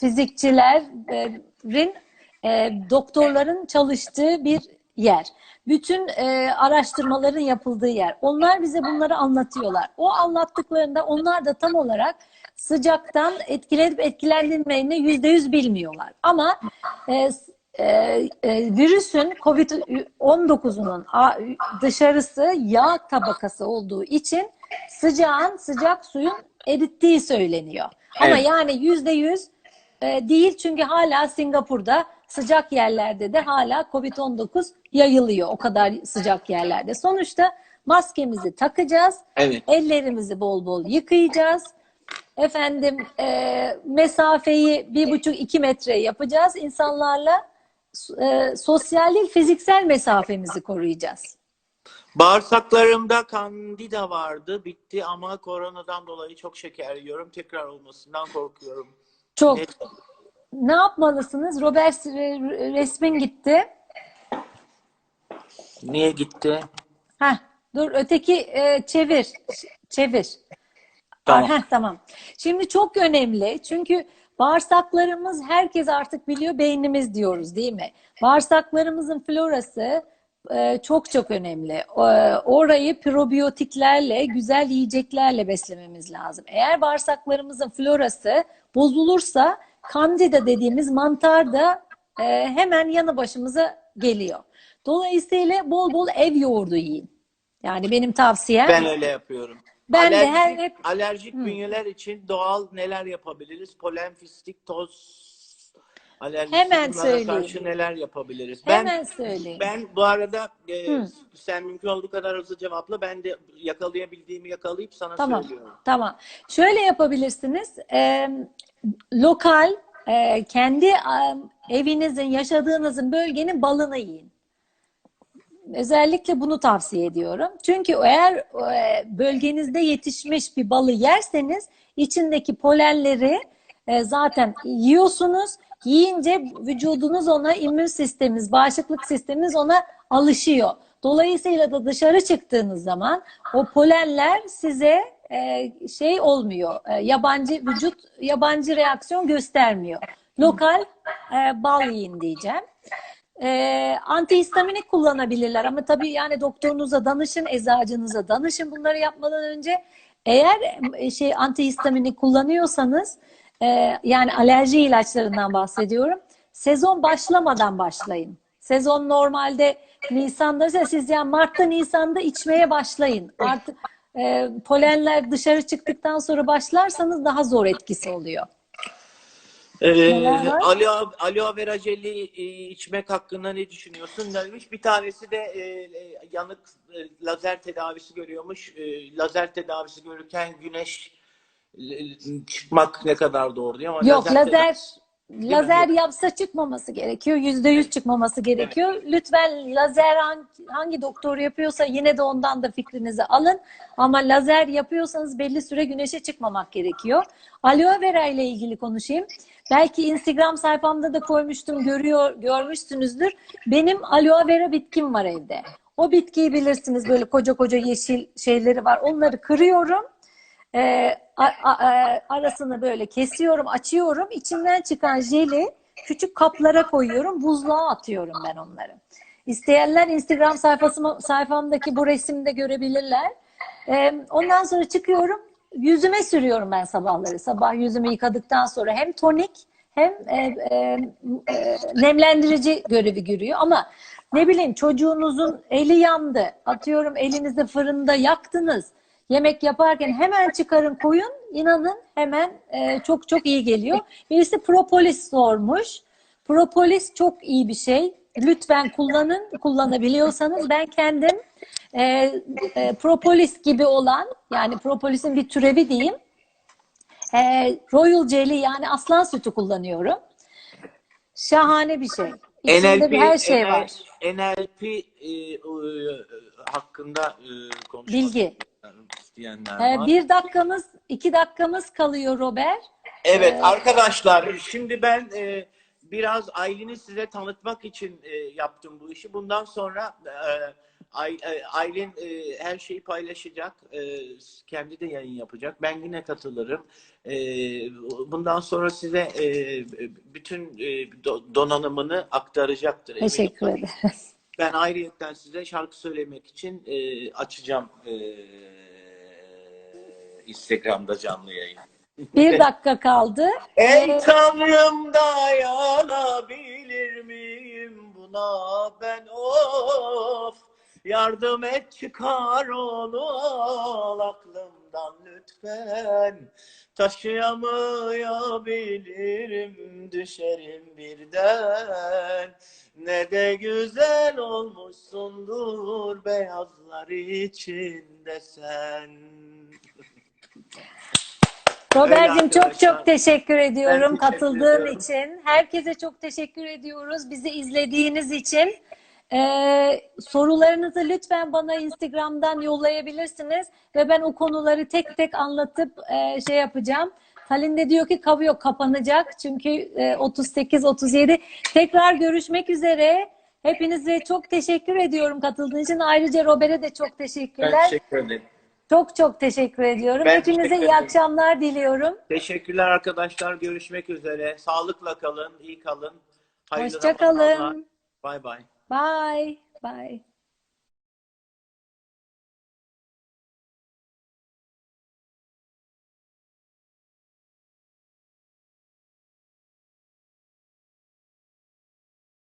fizikçilerin, e, doktorların çalıştığı bir yer. Bütün e, araştırmaların yapıldığı yer. Onlar bize bunları anlatıyorlar. O anlattıklarında onlar da tam olarak sıcaktan etkilenip etkilenilmeyini yüzde yüz bilmiyorlar. Ama e, e, e, virüsün COVID-19'unun a- dışarısı yağ tabakası olduğu için sıcağın sıcak suyun erittiği söyleniyor. Ama Evet. yani yüzde yüz e, değil çünkü hala Singapur'da sıcak yerlerde de hala COVID-19 yayılıyor o kadar sıcak yerlerde. Sonuçta maskemizi takacağız, Evet. ellerimizi bol bol yıkayacağız. Efendim e, mesafeyi bir buçuk iki metre yapacağız insanlarla. E, sosyal değil fiziksel mesafemizi koruyacağız. Bağırsaklarımda kandida vardı. Bitti ama koronadan dolayı çok şeker yiyorum. Tekrar olmasından korkuyorum. Çok. Ne- Ne yapmalısınız? Robert re- resmin gitti. Niye gitti? Heh, dur öteki e, çevir. Çevir. Tamam. Heh, tamam. Şimdi çok önemli çünkü bağırsaklarımız herkes artık biliyor beynimiz diyoruz değil mi? Bağırsaklarımızın florası e, çok çok önemli. E, orayı probiyotiklerle, güzel yiyeceklerle beslememiz lazım. Eğer bağırsaklarımızın florası bozulursa kandida dediğimiz mantar da e, hemen yanı başımıza geliyor. Dolayısıyla bol bol ev yoğurdu yiyin. Yani benim tavsiyem Ben öyle yapıyorum. Ben de alerjik, her- hep- alerjik bünyeler için doğal neler yapabiliriz? Polen, fistik, toz alerjisi Hemen söyleyeyim. karşı neler yapabiliriz? Ben hemen söyleyin. ben bu arada e, Hı. sen mümkün olduğu kadar hızlı cevapla. Ben de yakalayabildiğimi yakalayıp sana Tamam, söylüyorum. tamam. Şöyle yapabilirsiniz. Ee, lokal, e, kendi e, evinizin, yaşadığınızın bölgenin balını yiyin. Özellikle bunu tavsiye ediyorum. Çünkü eğer e, bölgenizde yetişmiş bir balı yerseniz içindeki polenleri e, zaten yiyorsunuz. Yiyince vücudunuz ona, immün sisteminiz, bağışıklık sisteminiz ona alışıyor. Dolayısıyla da dışarı çıktığınız zaman o polenler size e, şey olmuyor. e, yabancı vücut yabancı reaksiyon göstermiyor. Lokal bal yiyin diyeceğim. E, antihistaminik kullanabilirler ama tabii yani doktorunuza danışın, eczacınıza danışın bunları yapmadan önce. Eğer şey antihistaminik kullanıyorsanız e, yani alerji ilaçlarından bahsediyorum. Sezon başlamadan başlayın. Sezon normalde Nisan'da ise siz yani Mart'ta Nisan'da içmeye başlayın. Artık e, polenler dışarı çıktıktan sonra başlarsanız daha zor etkisi oluyor. Ee, var? aloe, aloe vera jeli e, içmek hakkında ne düşünüyorsun demiş. Bir tanesi de e, e, yanık e, lazer tedavisi görüyormuş. E, lazer tedavisi görürken güneş çıkmak ne kadar doğru diyor ama Yok lazer mi? lazer yapsa çıkmaması gerekiyor. Yüzde yüz çıkmaması gerekiyor. Lütfen lazer hangi, hangi doktor yapıyorsa yine de ondan da fikrinizi alın. Ama lazer yapıyorsanız belli süre güneşe çıkmamak gerekiyor. Aloe vera ile ilgili konuşayım. Belki Instagram sayfamda da koymuştum, görüyor, görmüşsünüzdür. Benim aloe vera bitkim var evde. O bitkiyi bilirsiniz böyle koca koca yeşil şeyleri var. Onları kırıyorum. Ee, a- arasını böyle kesiyorum, açıyorum. İçinden çıkan jeli küçük kaplara koyuyorum. Buzluğa atıyorum ben onları. İsteyenler Instagram sayfasıma, sayfamdaki bu resimde görebilirler. Ee, ondan sonra çıkıyorum. Yüzüme sürüyorum ben sabahları. Sabah yüzümü yıkadıktan sonra hem tonik hem e, e, e, nemlendirici görevi görüyor. Ama ne bileyim çocuğunuzun eli yandı. Atıyorum elinizi fırında yaktınız. Yemek yaparken hemen çıkarın koyun. İnanın hemen e, çok çok iyi geliyor. Birisi propolis sormuş. Propolis çok iyi bir şey. Lütfen kullanın. Kullanabiliyorsanız ben kendim e, e, propolis gibi olan yani propolisin bir türevi diyeyim. E, Royal Jelly yani aslan sütü kullanıyorum. Şahane bir şey. İçinde bir her şey NLP var. NLP e, e, hakkında e, konuşmak Bilgi. İsteyenler E, var. bir dakikamız, iki dakikamız kalıyor Robert. Evet Ee, arkadaşlar şimdi ben e, biraz Aylin'i size tanıtmak için e, yaptım bu işi. Bundan sonra e, Ay, e, Aylin e, her şeyi paylaşacak. E, kendi de yayın yapacak. Ben yine katılırım. E, bundan sonra size e, bütün e, do- donanımını aktaracaktır. Teşekkür ederim. Ben ayrıyetten size şarkı söylemek için e, açacağım e, Instagram'da canlı yayın. Bir dakika kaldı. Ey Tanrım dayanabilir miyim buna ben of yardım et çıkar onu al aklımdan lütfen taşıyamayabilirim düşerim birden ne de güzel olmuşsundur beyazlar içinde sen Robert'cim çok çok teşekkür ediyorum teşekkür katıldığın ediyorum. için. Herkese çok teşekkür ediyoruz bizi izlediğiniz için. Ee, sorularınızı lütfen bana Instagram'dan yollayabilirsiniz ve ben o konuları tek tek anlatıp e, şey yapacağım. Talin de diyor ki kabı yok kapanacak çünkü e, 38-37. Tekrar görüşmek üzere. Hepinize çok teşekkür ediyorum katıldığınız için. Ayrıca Robert'e de çok teşekkürler. Ben teşekkür ederim. Çok çok teşekkür ediyorum. Ben Hepinize teşekkür iyi akşamlar diliyorum. Teşekkürler arkadaşlar. Görüşmek üzere. Sağlıkla kalın, iyi kalın. Hayırlı Hoşça kalın. Bay bay. Bye. Bye.